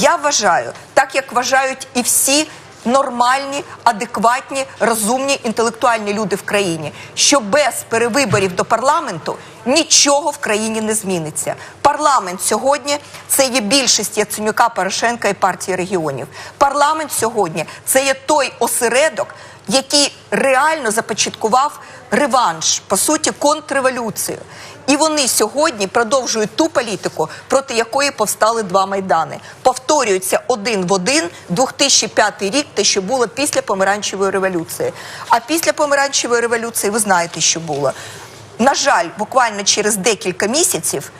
Я вважаю, так як вважають і всі нормальні, адекватні, розумні, інтелектуальні люди в країні, що без перевиборів до парламенту нічого в країні не зміниться. Парламент сьогодні це є більшість Яценюка, Порошенка і партії регіонів. Парламент сьогодні це є той осередок, який реально започаткував реванш, по суті, контрреволюцію. І вони сьогодні продовжують ту політику, проти якої повстали два майдани. Повторюється один в один 2005 рік, те, що було після помаранчевої революції. А після помаранчевої революції ви знаєте, що було. На жаль, буквально через декілька місяців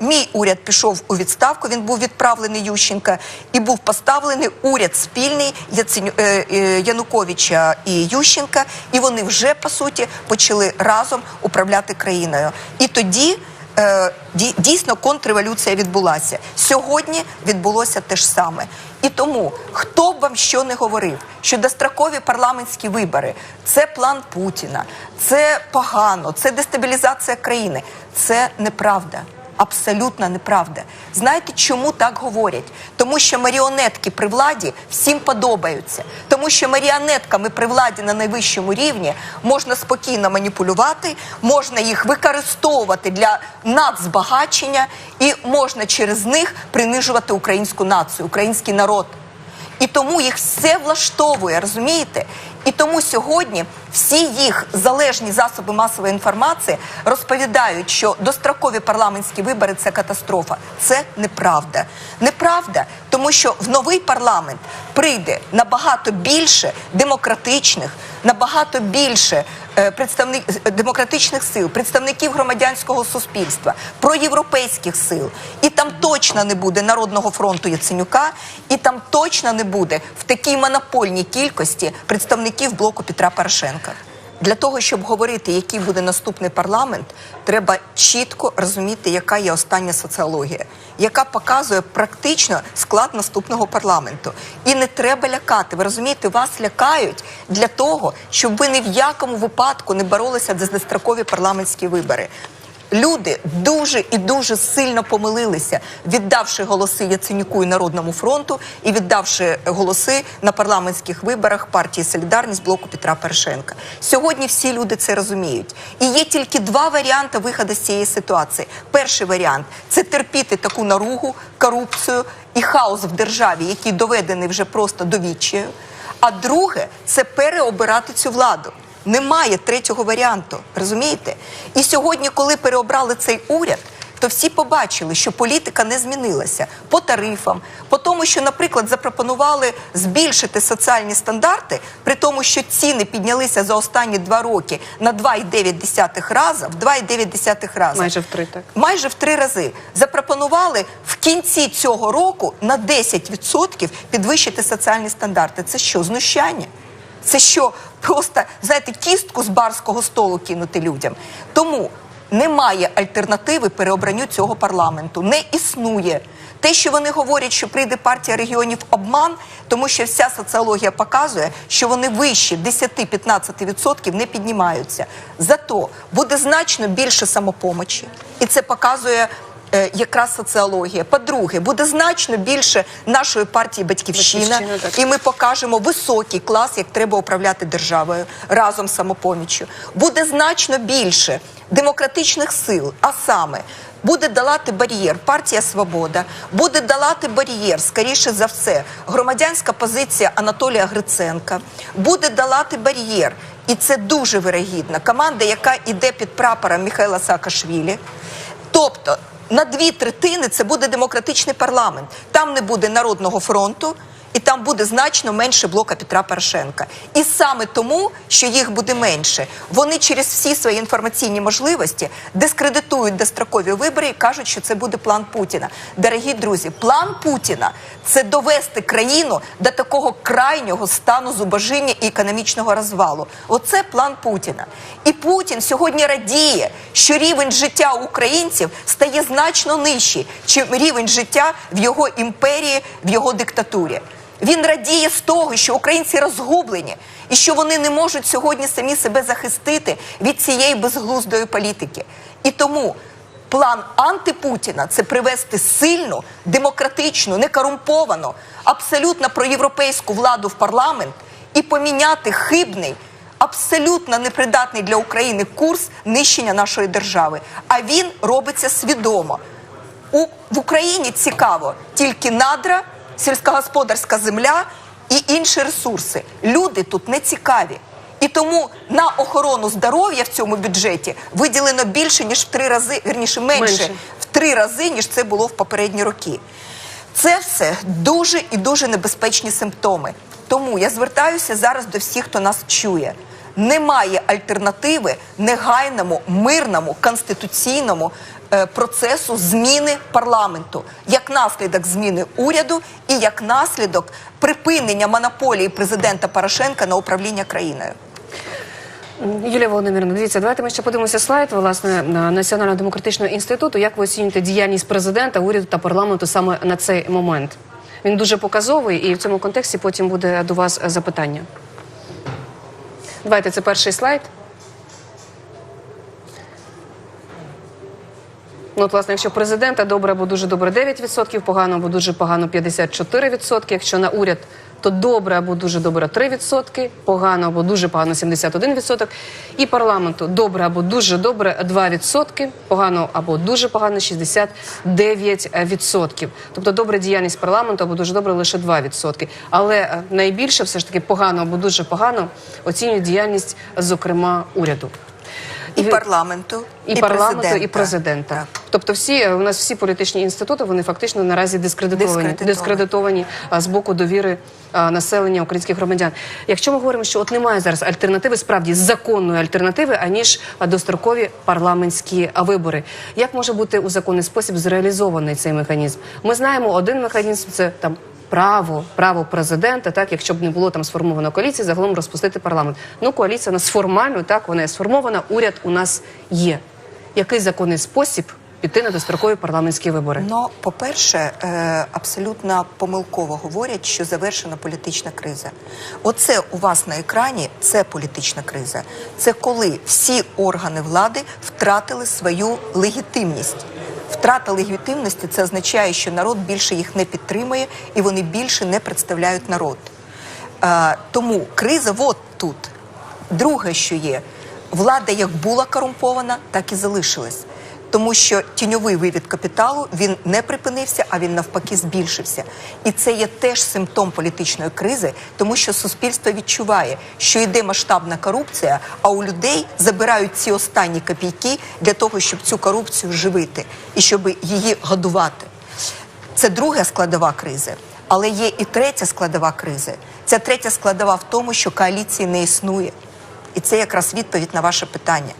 мій уряд пішов у відставку. Він був відправлений Ющенка і був поставлений уряд спільний Яценю, е, е, Януковича і Ющенка. І вони вже по суті почали разом управляти країною. І тоді е, дійсно контрреволюція відбулася. Сьогодні відбулося те ж саме. І тому, хто б вам що не говорив, що дострокові парламентські вибори це план Путіна, це погано, це дестабілізація країни. Це неправда. Абсолютна неправда. Знаєте, чому так говорять? Тому що маріонетки при владі всім подобаються. Тому що маріонетками при владі на найвищому рівні можна спокійно маніпулювати, можна їх використовувати для нацзбагачення і можна через них принижувати українську націю, український народ. І тому їх все влаштовує, розумієте? І тому сьогодні всі їх залежні засоби масової інформації розповідають, що дострокові парламентські вибори це катастрофа. Це неправда. Неправда, тому що в новий парламент прийде набагато більше демократичних, набагато більше е, представник е, демократичних сил, представників громадянського суспільства, проєвропейських сил. І там точно не буде народного фронту Яценюка, і там точно не буде в такій монопольній кількості представників блоку Петра Порошенка. Для того, щоб говорити, який буде наступний парламент, треба чітко розуміти, яка є остання соціологія, яка показує практично склад наступного парламенту. І не треба лякати. Ви розумієте, вас лякають для того, щоб ви ні в якому випадку не боролися за дострокові парламентські вибори. Люди дуже і дуже сильно помилилися, віддавши голоси Яценюку і Народному фронту і віддавши голоси на парламентських виборах партії Солідарність блоку Петра Порошенка. Сьогодні всі люди це розуміють. І є тільки два варіанти виходу з цієї ситуації. Перший варіант це терпіти таку наругу, корупцію і хаос в державі, який доведений вже просто до відчаю. А друге це переобирати цю владу. Немає третього варіанту, розумієте? І сьогодні, коли переобрали цей уряд, то всі побачили, що політика не змінилася по тарифам, по тому, що, наприклад, запропонували збільшити соціальні стандарти, при тому, що ціни піднялися за останні два роки на 2,9 рази, в 2,9 рази. Майже в три, так. Майже в три рази запропонували в кінці цього року на 10% підвищити соціальні стандарти. Це що, знущання? Це що, просто знаєте, кістку з барського столу кинути людям? Тому немає альтернативи переобранню цього парламенту. Не існує. Те, що вони говорять, що прийде партія регіонів обман, тому що вся соціологія показує, що вони вище 10-15% не піднімаються. Зато буде значно більше самопомочі, і це показує. Е, Якраз соціологія. По-друге, буде значно більше нашої партії Батьківщина, «Батьківщина», і ми покажемо високий клас, як треба управляти державою разом з самопоміччю. Буде значно більше демократичних сил, а саме буде долати бар'єр партія Свобода, буде долати бар'єр, скоріше за все, громадянська позиція Анатолія Гриценка, буде долати бар'єр. І це дуже вирогідна команда, яка йде під прапором Михайла Саакашвілі. Тобто на дві третини це буде демократичний парламент. Там не буде народного фронту. І там буде значно менше блока Петра Порошенка. І саме тому, що їх буде менше, вони через всі свої інформаційні можливості дискредитують дострокові вибори і кажуть, що це буде план Путіна. Дорогі друзі, план Путіна це довести країну до такого крайнього стану зубожіння і економічного розвалу. Оце план Путіна. І Путін сьогодні радіє, що рівень життя українців стає значно нижчий, чим рівень життя в його імперії, в його диктатурі. Він радіє з того, що українці розгублені і що вони не можуть сьогодні самі себе захистити від цієї безглуздої політики. І тому план антипутіна це привести сильну, демократичну, некорумповану, абсолютно проєвропейську владу в парламент і поміняти хибний. Абсолютно непридатний для України курс нищення нашої держави. А він робиться свідомо. У, в Україні цікаво тільки надра, сільськогосподарська земля і інші ресурси. Люди тут не цікаві. І тому на охорону здоров'я в цьому бюджеті виділено більше ніж в три рази, вірніше менше, Менше. в три рази, ніж це було в попередні роки. Це все дуже і дуже небезпечні симптоми. Тому я звертаюся зараз до всіх, хто нас чує. Немає альтернативи негайному, мирному, конституційному е, процесу зміни парламенту як наслідок зміни уряду і як наслідок припинення монополії президента Порошенка на управління країною. Юлія Володимирівна, дивіться, давайте ми ще подивимося слайд власне на Національного демократичного інституту. Як ви оцінюєте діяльність президента, уряду та парламенту саме на цей момент? Він дуже показовий, і в цьому контексті потім буде до вас запитання. Давайте це перший слайд. Ну, от, власне, якщо президента добре або дуже добре 9%, погано або дуже погано 54%. Якщо на уряд, то добре або дуже добре 3%, погано або дуже погано 71%. І парламенту добре або дуже добре 2%, погано або дуже погано 69%. Тобто добра діяльність парламенту або дуже добре лише 2%. Але е, найбільше все ж таки погано або дуже погано оцінюють діяльність, зокрема, уряду. І, парламенту, і, парламенту, президента. і президента. Так. Тобто, всі е, у нас всі політичні інститути вони фактично наразі дискредитовані, Дискредитовані. дискредитовані а, з боку довіри а, населення українських громадян. Якщо ми говоримо, що от немає зараз альтернативи, справді законної альтернативи, аніж дострокові парламентські вибори, як може бути у законний спосіб зреалізований цей механізм? Ми знаємо один механізм це там. Право, право президента, так якщо б не було там сформовано коаліції, загалом розпустити парламент. Ну, коаліція у нас формально, так вона є сформована. Уряд у нас є. Який законний спосіб піти на дострокові парламентські вибори? Ну, по-перше, е, абсолютно помилково говорять, що завершена політична криза. Оце у вас на екрані це політична криза. Це коли всі органи влади втратили свою легітимність. Втрата легітимності це означає, що народ більше їх не підтримує і вони більше не представляють народ. Е, тому криза от тут. Друге, що є, влада як була корумпована, так і залишилась. Тому що тіньовий вивід капіталу він не припинився, а він навпаки збільшився. І це є теж симптом політичної кризи, тому що суспільство відчуває, що йде масштабна корупція, а у людей забирають ці останні копійки для того, щоб цю корупцію живити і щоб її годувати. Це друга складова кризи. Але є і третя складова кризи. Ця третя складова в тому, що коаліції не існує. І це якраз відповідь на ваше питання.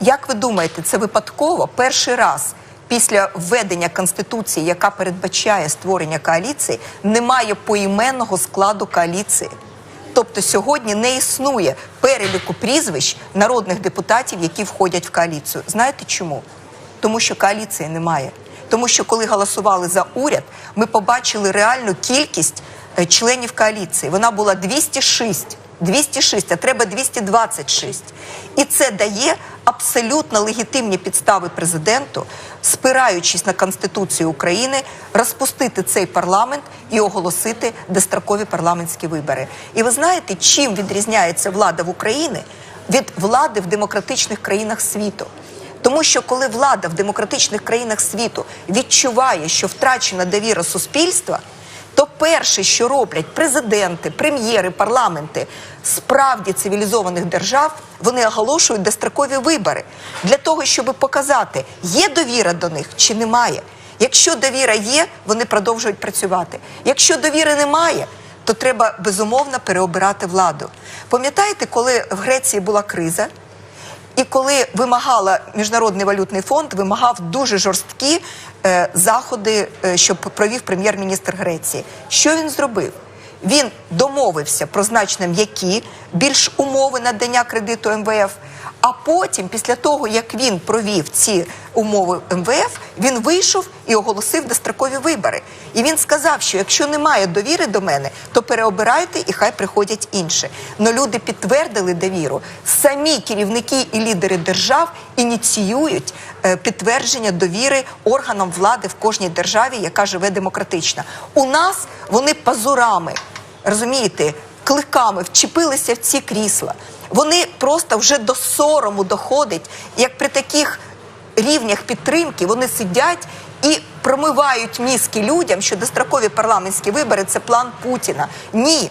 Як ви думаєте, це випадково перший раз після введення конституції, яка передбачає створення коаліції, немає поіменного складу коаліції? Тобто сьогодні не існує переліку прізвищ народних депутатів, які входять в коаліцію. Знаєте чому? Тому що коаліції немає. Тому що коли голосували за уряд, ми побачили реальну кількість е, членів коаліції. Вона була 206. 206, а треба 226. І це дає абсолютно легітимні підстави президенту, спираючись на Конституцію України, розпустити цей парламент і оголосити дострокові парламентські вибори. І ви знаєте, чим відрізняється влада в Україні від влади в демократичних країнах світу? Тому що коли влада в демократичних країнах світу відчуває, що втрачена довіра суспільства, то перше, що роблять президенти, прем'єри, парламенти справді цивілізованих держав, вони оголошують дострокові вибори для того, щоб показати, є довіра до них чи немає. Якщо довіра є, вони продовжують працювати. Якщо довіри немає, то треба безумовно переобирати владу. Пам'ятаєте, коли в Греції була криза? І коли вимагала міжнародний валютний фонд, вимагав дуже жорсткі е, заходи, е, що провів прем'єр-міністр Греції. Що він зробив? Він домовився про значно м'які, більш умови надання кредиту МВФ. А потім, після того як він провів ці умови МВФ, він вийшов і оголосив дострокові вибори. І він сказав, що якщо немає довіри до мене, то переобирайте і хай приходять інші. Но люди підтвердили довіру. Самі керівники і лідери держав ініціюють е, підтвердження довіри органам влади в кожній державі, яка живе демократично. У нас вони пазурами, розумієте, кликами вчепилися в ці крісла. Вони просто вже до сорому доходять, як при таких рівнях підтримки вони сидять і промивають мізки людям, що дострокові парламентські вибори це план Путіна. Ні.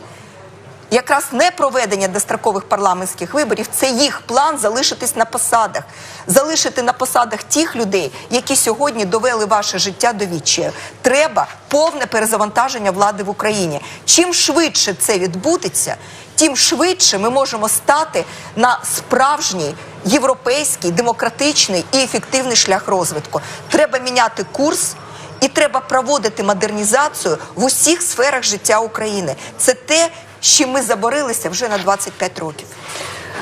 Якраз не проведення дострокових парламентських виборів це їх план залишитись на посадах, залишити на посадах тих людей, які сьогодні довели ваше життя до відчаю. Треба повне перезавантаження влади в Україні. Чим швидше це відбудеться, тим швидше ми можемо стати на справжній європейський, демократичний і ефективний шлях розвитку. Треба міняти курс. І треба проводити модернізацію в усіх сферах життя України. Це те, чим ми заборилися вже на 25 років.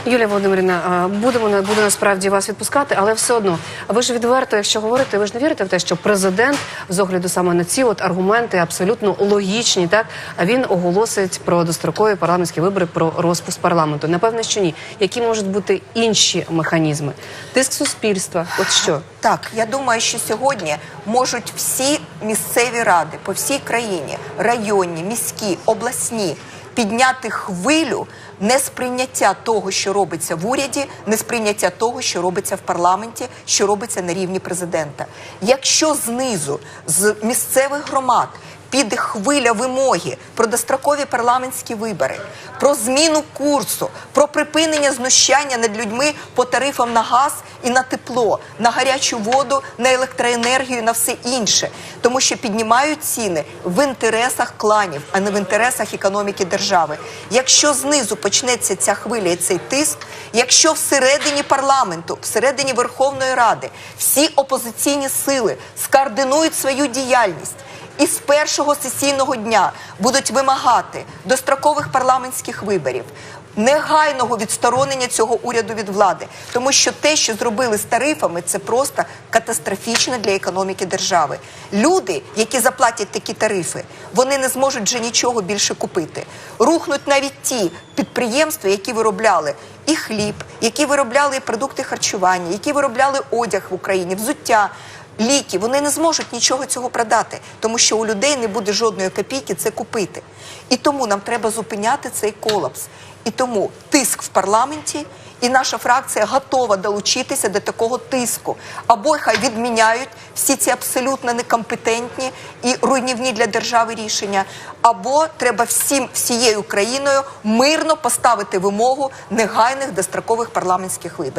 Юлія Володимирівна, будемо буду насправді вас відпускати, але все одно, ви ж відверто, якщо говорите, ви ж не вірите в те, що президент з огляду саме на ці от аргументи абсолютно логічні, так а він оголосить про дострокові парламентські вибори, про розпуск парламенту. Напевне, що ні. Які можуть бути інші механізми? Тиск суспільства, от що? Так, я думаю, що сьогодні можуть всі місцеві ради по всій країні, районні, міські, обласні, підняти хвилю несприйняття того, що робиться в уряді, несприйняття того, що робиться в парламенті, що робиться на рівні президента. Якщо знизу, з місцевих громад, піде хвиля вимоги про дострокові парламентські вибори, про зміну курсу, про припинення знущання над людьми по тарифам на газ і на тепло, на гарячу воду, на електроенергію, на все інше, тому що піднімають ціни в інтересах кланів, а не в інтересах економіки держави. Якщо знизу почнеться ця хвиля і цей тиск, якщо всередині парламенту, всередині Верховної Ради всі опозиційні сили скоординують свою діяльність і з першого сесійного дня будуть вимагати дострокових парламентських виборів. Негайного відсторонення цього уряду від влади, тому що те, що зробили з тарифами, це просто катастрофічно для економіки держави. Люди, які заплатять такі тарифи, вони не зможуть вже нічого більше купити. Рухнуть навіть ті підприємства, які виробляли і хліб, які виробляли і продукти харчування, які виробляли одяг в Україні, взуття ліки, вони не зможуть нічого цього продати, тому що у людей не буде жодної копійки це купити. І тому нам треба зупиняти цей колапс. І тому тиск в парламенті, і наша фракція готова долучитися до такого тиску. Або хай відміняють всі ці абсолютно некомпетентні і руйнівні для держави рішення, або треба всім всією країною мирно поставити вимогу негайних дострокових парламентських виборів.